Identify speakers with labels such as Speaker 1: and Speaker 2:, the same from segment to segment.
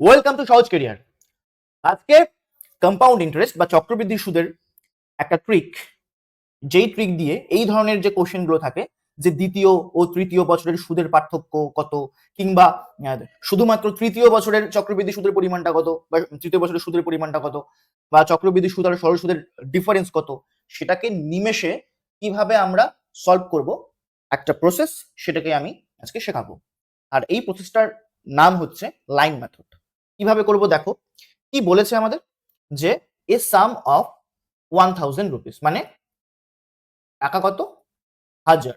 Speaker 1: Welcome to Sahaj career আজকে compound interest বা চক্রবৃদ্ধি সুদের একটা ট্রিক যেই ট্রিক দিয়ে এই ধরনের যে কোশ্চেনগুলো থাকে, যে দ্বিতীয় ও তৃতীয় বছরের সুদের পার্থক্য কত, কিংবা শুধুমাত্র তৃতীয় বছরের চক্রবৃদ্ধি সুদের পরিমাণটা কত, বা তৃতীয় বছরের সুদের পরিমাণটা কত, বা চক্রবৃদ্ধি সুদ আর সরল সুদের ডিফারেন্স কত, সেটাকে নিমেষে কীভাবে আমরা সলভ করব, একটা প্রসেস সেটাকে আমি আজকে শেখাবো। আর এই প্রসেসটার নাম হচ্ছে লাইন মেথড কীভাবে করব দেখো? কি বলেছে আমাদের? যে a sum of one thousand rupees মানে টাকা কত? হাজার।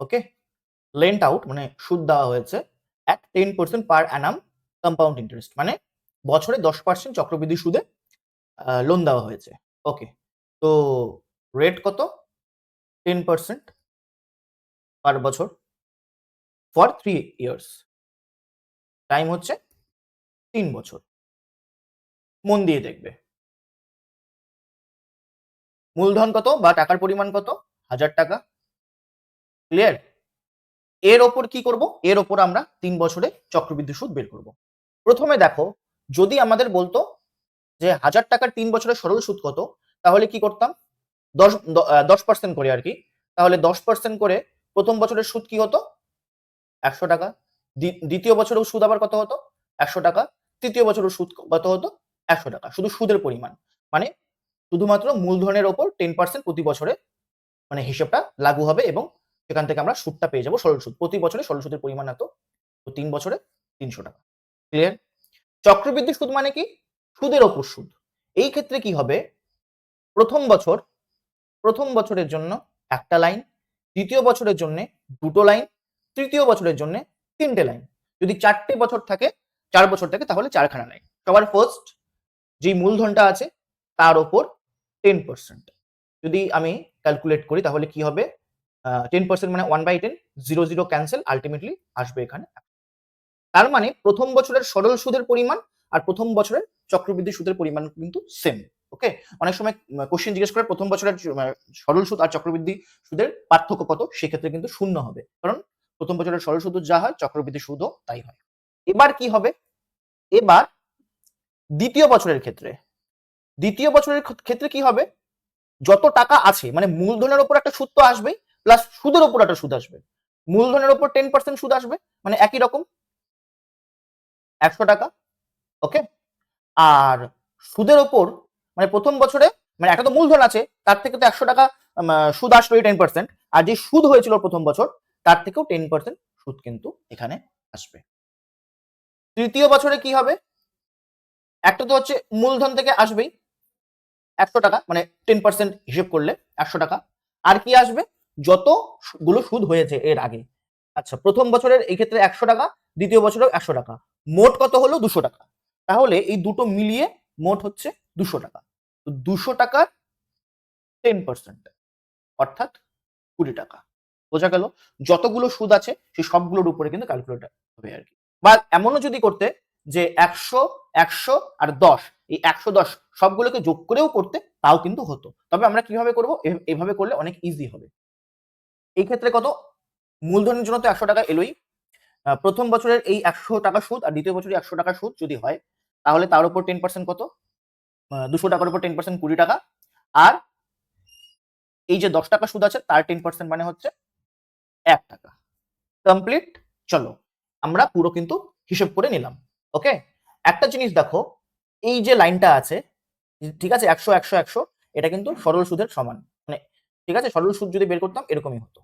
Speaker 1: ওকে? লেন্ট আউট মানে সুদ দেওয়া হয়েছে at ten percent per annum compound interest মানে বছরে দশ পার্সেন্ট চক্রবৃদ্ধি সুদে লোন দেওয়া হয়েছে। ওকে? তো রেট কত? টেন পার্সেন্ট পার বছর ফর থ্রি ইয়ার্স টাইম হচ্ছে তিন বছর। মন দিয়ে দেখবে। মূলধন কত বা টাকার পরিমাণ কত? হাজার টাকা। ক্লিয়ার এর ওপর কি করব? এর ওপর আমরা তিন বছরে চক্রবৃদ্ধি সুদ বের করব। প্রথমে দেখো, যদি আমাদের বলতো যে হাজার টাকার তিন বছরের সরল সুদ কত, তাহলে কি করতাম? দশ দশ পার্সেন্ট করে আর কি। তাহলে দশ পার্সেন্ট করে প্রথম বছরের সুদ কি হতো? একশো টাকা। দ্বিতীয় বছরেও সুদ আবার কত হতো? একশো টাকা। তৃতীয় বছরের সুদ কত হতো? একশো টাকা। শুধু সুদের পরিমাণ। মানে শুধুমাত্র মূলধনের ওপর টেন পার্সেন্ট প্রতি বছরে মানে হিসেবটা লাগু হবে এবং সেখান থেকে আমরা সুদটা পেয়ে যাব সরল সুদ। প্রতি বছরে সরল সুদের পরিমাণ এত। তো তিন বছরে তিনশো টাকা। ক্লিয়ার চক্রবৃদ্ধি সুদ মানে কি? সুদের ওপর সুদ। এই ক্ষেত্রে কি হবে? প্রথম বছর, প্রথম বছরের জন্য একটা লাইন, দ্বিতীয় বছরের জন্য দুটো লাইন, তৃতীয় বছরের জন্য তিনটে লাইন। যদি চারটে বছর থাকে চার বছর থাকে তাহলে চারখানা লাইন সবার ফার্স্ট যে মূলধনটা আছে, তার ওপর টেন পার্সেন্ট যদি আমি ক্যালকুলেট করি, তাহলে কি হবে? টেন পার্সেন্ট মানে one by ten zero zero cancel ultimately আসবে এখানে। তার মানে প্রথম বছরের সরল সুদের পরিমাণ আর প্রথম বছরের চক্রবৃদ্ধি সুদের পরিমাণ কিন্তু সেম ওকে অনেক সময় কোশ্চেন জিজ্ঞেস করে প্রথম বছরের সরল সুদ আর চক্রবৃদ্ধি সুদের পার্থক্য কত? সেক্ষেত্রে কিন্তু শূন্য হবে। কারণ প্রথম বছরের সরল সুদ যা হয়, চক্রবৃদ্ধি সুদও তাই হয়। এবার কি হবে? এবার দ্বিতীয় বছরের ক্ষেত্রে, দ্বিতীয় বছরের ক্ষেত্রে কি হবে? যত টাকা আছে মানে মূলধনের ওপর একটা সুদ তো আসবেই প্লাস সুদের ওপর একটা সুদ আসবে। মূলধনের ওপর টেন পার্সেন্ট সুদ আসবে মানে একই রকম। একশো টাকা ওকে আর সুদের ওপর মানে প্রথম বছরে মানে একটা তো মূলধন আছে, তার থেকে তো একশো টাকা সুদ আসলো টেন পার্সেন্ট আর যে সুদ হয়েছিল প্রথম বছর, তার থেকেও টেন পার্সেন্ট সুদ কিন্তু এখানে আসবে। তৃতীয় বছরে কি হবে? একটা তো হচ্ছে মূলধন থেকে আসবেই। একশো টাকা মানে টেন পার্সেন্ট হিসেব করলে একশো টাকা। আর কি আসবে? যতগুলো সুদ হয়েছে এর আগে। আচ্ছা প্রথম বছরের এই ক্ষেত্রে একশো টাকা, দ্বিতীয় বছরেও একশো টাকা। মোট কত হলো? দুশো টাকা। তাহলে এই দুটো মিলিয়ে মোট হচ্ছে দুশো টাকা। তো দুশো টাকার টেন পার্সেন্ট অর্থাৎ কুড়ি টাকা। বোঝা গেল? যতগুলো সুদ আছে সেই সবগুলোর উপরে কিন্তু ক্যালকুলেট হবে আর কি। বা এমনও যদি করতে যে একশো একশো আর দশ, এই একশো দশ সবগুলোকে যোগ করেও করতে তাও কিন্তু হতো। তবে আমরা কীভাবে করব? এভাবে করলে অনেক ইজি হবে। এই ক্ষেত্রে কত? মূলধনের জন্য তো একশো টাকা এলোই। প্রথম বছরের এই একশো টাকা সুদ আর দ্বিতীয় বছরে একশো টাকা সুদ যদি হয়, তাহলে তার উপর টেন পার্সেন্ট কত? দুশো টাকার উপর টেন পার্সেন্ট কুড়ি টাকা। আর এই যে দশ টাকা সুদ আছে, তার টেন পার্সেন্ট মানে হচ্ছে এক টাকা। কমপ্লিট চলো। আমরা পুরো কিন্তু হিসেব করে নিলাম ওকে একটা জিনিস দেখো, এই যে লাইনটা আছে, ঠিক আছে, একশো একশো একশো, এটা কিন্তু সরল সুদের সমান মানে ঠিক আছে, সরল সুদ যদি বের করতাম এরকমই হতো।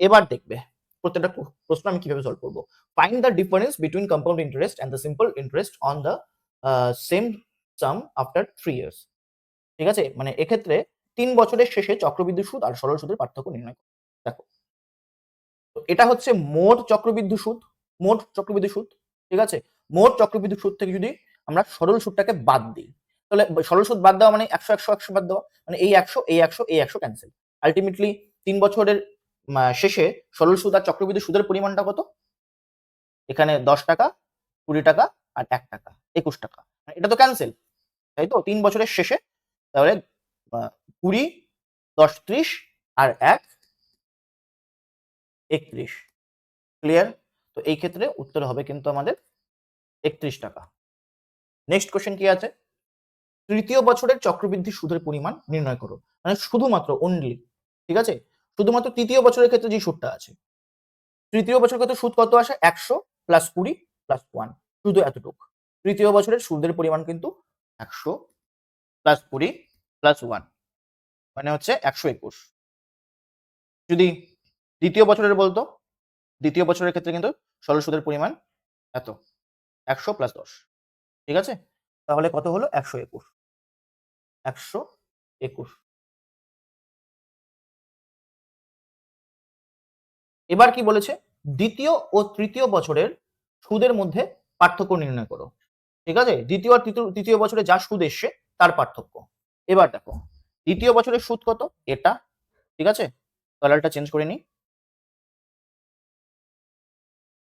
Speaker 1: এবার দেখবে, প্রত্যেকটা প্রশ্ন আমি কীভাবে সলভ করব? Find the difference between compound interest and the simple interest on the same sum after three years ঠিক আছে? মানে এক্ষেত্রে তিন বছরের শেষে চক্রবৃদ্ধি সুদ আর সরল সুদের পার্থক্য নির্ণয় দেখো এটা হচ্ছে মোট চক্রবৃদ্ধি সুদ মোট চক্রবৃদ্ধি সুদ ঠিক আছে? মোট চক্রবৃদ্ধি সুদ থেকে যদি আমরা সরল সুদটাকে বাদ দিই, তাহলে সরল সুদ বাদ দেওয়া মানে একশো একশো একশো বাদ দেওয়া মানে এই একশো এই একশো এই একশো ক্যান্সেল আলটিমেটলি তিন বছরের শেষে সরল সুদ আর চক্রবৃদ্ধি সুদের পরিমাণটা কত? এখানে দশ টাকা, কুড়ি টাকা আর এক টাকা, একুশ টাকা। মানে এটা তো ক্যান্সেল তাই তো? তিন বছরের শেষে, তাহলে কুড়ি, দশ, ত্রিশ আর এক, একত্রিশ। ক্লিয়ার তো এই ক্ষেত্রে উত্তর হবে কিন্তু আমাদের একত্রিশ টাকা। নেক্সট কোশ্চেন কি আছে? তৃতীয় বছরের চক্রবৃদ্ধি সুদের পরিমাণ নির্ণয় করো। মানে শুধুমাত্র অনলি ঠিক আছে? শুধুমাত্র তৃতীয় বছরের ক্ষেত্রে যে সুদটা আছে, তৃতীয় বছর ক্ষেত্রে সুদ কত আসে? একশো প্লাস কুড়ি প্লাস ওয়ান শুধু এতটুকু। তৃতীয় বছরের সুদের পরিমাণ কিন্তু একশো প্লাস কুড়ি প্লাস ওয়ান মানে হচ্ছে একশো একুশ। যদি দ্বিতীয় বছরের বলতো, দ্বিতীয় বছরের ক্ষেত্রে কিন্তু সরল সুদের পরিমাণ এত, একশো প্লাস দশ। ঠিক আছে? তাহলে কত হলো? একশো একুশ। একশো একুশ। এবার কি বলেছে? দ্বিতীয় ও তৃতীয় বছরের সুদের মধ্যে পার্থক্য নির্ণয় করো। ঠিক আছে? দ্বিতীয় আর তৃতীয় বছরে যা সুদ এসছে, তার পার্থক্য। এবার দেখো, দ্বিতীয় বছরের সুদ কত? এটা। ঠিক আছে? কালারটা চেঞ্জ করে নিই।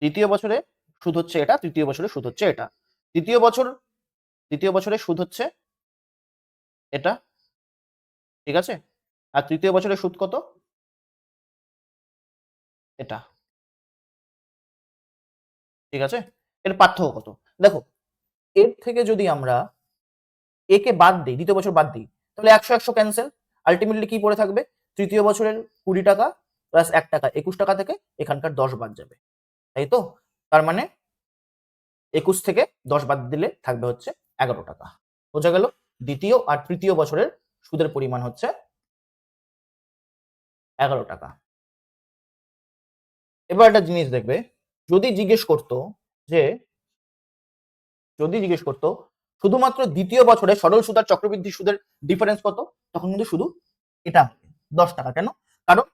Speaker 1: দ্বিতীয় বছরে সুদ হচ্ছে এটা, তৃতীয় বছরে সুদ হচ্ছে এটা। তৃতীয় বছর, তৃতীয় বছরে সুদ হচ্ছে এটা। ঠিক আছে? আর তৃতীয় বছরে সুদ কত? এটা। ঠিক আছে? এর পার্থক্য কত? দেখো, এর থেকে যদি আমরা একে বাদ দিই, দ্বিতীয় বছর বাদ দিই, তাহলে একশো একশো ক্যান্সেল আলটিমেটলি কি পড়ে থাকবে? তৃতীয় বছরের কুড়ি টাকা প্লাস এক টাকা, একুশ টাকা থেকে এখানকার দশ বাদ যাবে। তাই তো? তার মানে একুশ থেকে দশ বাদ দিলে থাকবে হচ্ছে এগারো টাকা। বোঝা গেল? দ্বিতীয় আর তৃতীয় বছরের সুদের পরিমাণ হচ্ছে এগারো টাকা। এবার একটা জিনিস দেখবে, যদি জিজ্ঞেস করতো যে, যদি জিজ্ঞেস করতো শুধুমাত্র দ্বিতীয় বছরে সরল সুদ আর চক্রবৃদ্ধি সুদের ডিফারেন্স কত? তখন কিন্তু শুধু এটা দশ টাকা। কেন? কারণ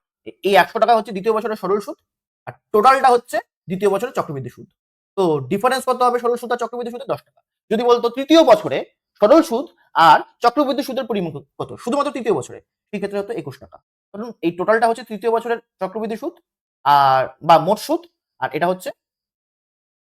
Speaker 1: এই একশো টাকা হচ্ছে দ্বিতীয় বছরের সরল সুদ আর টোটালটা হচ্ছে দ্বিতীয় বছরের চক্রবৃদ্ধি সুদ। তো ডিফারেন্স কত হবে? সরল সুদ আর চক্রবৃদ্ধি সুদের দশ টাকা। যদি বলতো তৃতীয় বছরে সরল সুদ আর চক্রবৃদ্ধি সুদের পরিমাণ কত? শুধুমাত্র তৃতীয় বছরে। সেই ক্ষেত্রে হতো একুশ টাকা। কারণ এই টোটালটা হচ্ছে তৃতীয় বছরের চক্রবৃদ্ধি সুদ আর বা মোট সুদ আর এটা হচ্ছে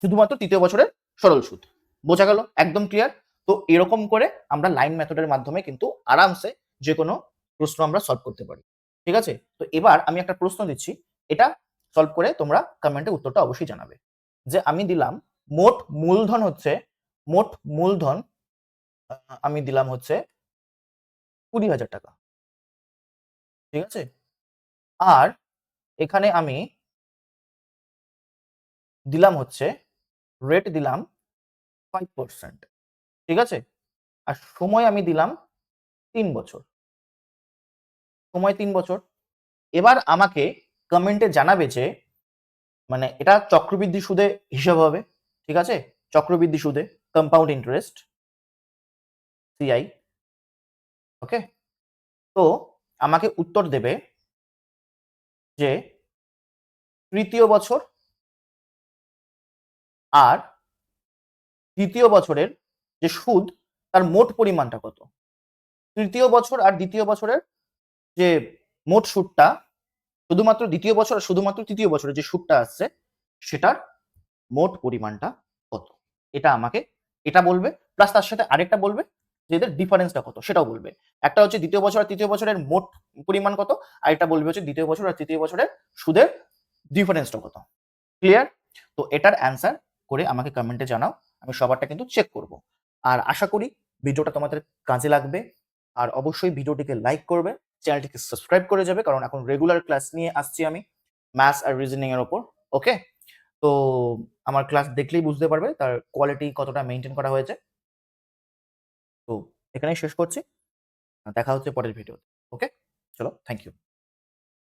Speaker 1: শুধুমাত্র তৃতীয় বছরের সরল সুদ। বোঝা গেল? একদম ক্লিয়ার তো এরকম করে আমরা লাইন মেথডের মাধ্যমে কিন্তু আরামসে যে কোনো প্রশ্ন আমরা সলভ করতে পারি। ঠিক আছে? তো এবার আমি একটা প্রশ্ন দিচ্ছি। এটা সলভ করে তোমরা কমেন্টে উত্তরটা অবশ্যই জানাবে। যে আমি দিলাম, মোট মূলধন হচ্ছে, মোট মূলধন আমি দিলাম হচ্ছে কুড়ি হাজার টাকা। ঠিক আছে? আর এখানে আমি দিলাম হচ্ছে রেট দিলাম ফাইভ পার্সেন্ট ঠিক আছে? আর সময় আমি দিলাম তিন বছর। সময় তিন বছর। এবার আমাকে কমেন্টে জানাবে যে মানে এটা চক্রবৃদ্ধি সুদে হিসাব হবে, ঠিক আছে? চক্রবৃদ্ধি সুদে কম্পাউন্ড ইন্টারেস্ট সিআই ওকে তো আমাকে উত্তর দেবে যে, তৃতীয় বছর আর দ্বিতীয় বছরের যে সুদ, তার মোট পরিমাণটা কত? তৃতীয় বছর আর দ্বিতীয় বছরের যে মোট সুদটা শুধুমাত্র দ্বিতীয় বছর আর শুধুমাত্র তৃতীয় বছরের যে সুদটা আসছে, সেটার মোট পরিমাণটা কত? এটা আমাকে, এটা বলবে প্লাস তার সাথে আরেকটা বলবে যে এদের ডিফারেন্সটা কত, সেটাও বলবে। একটা হচ্ছে দ্বিতীয় বছর আর তৃতীয় বছরের মোট পরিমাণ কত, আর এটা বলবে হচ্ছে দ্বিতীয় বছর আর তৃতীয় বছরের সুদের ডিফারেন্সটা কত। ক্লিয়ার তো এটার অ্যান্সার করে আমাকে কমেন্টে জানাও, আমি সবারটা কিন্তু চেক করব। আর আশা করি ভিডিওটা তোমাদের কাজে লাগবে। আর অবশ্যই ভিডিওটিকে লাইক করবে। চ্যানেলটিকে সাবস্ক্রাইব করে যাবে, কারণ এখন রেগুলার ক্লাস নিয়ে আসছি আমি ম্যাথস আর রিজনিং এর ওপর ওকে তো আমার ক্লাস দেখলেই বুঝতে পারবে তার কোয়ালিটি কতটা মেনটেন করা হয়েছে। তো এখানেই শেষ করছি, দেখা হচ্ছে পরের ভিডিওতে ওকে চলো থ্যাংক ইউ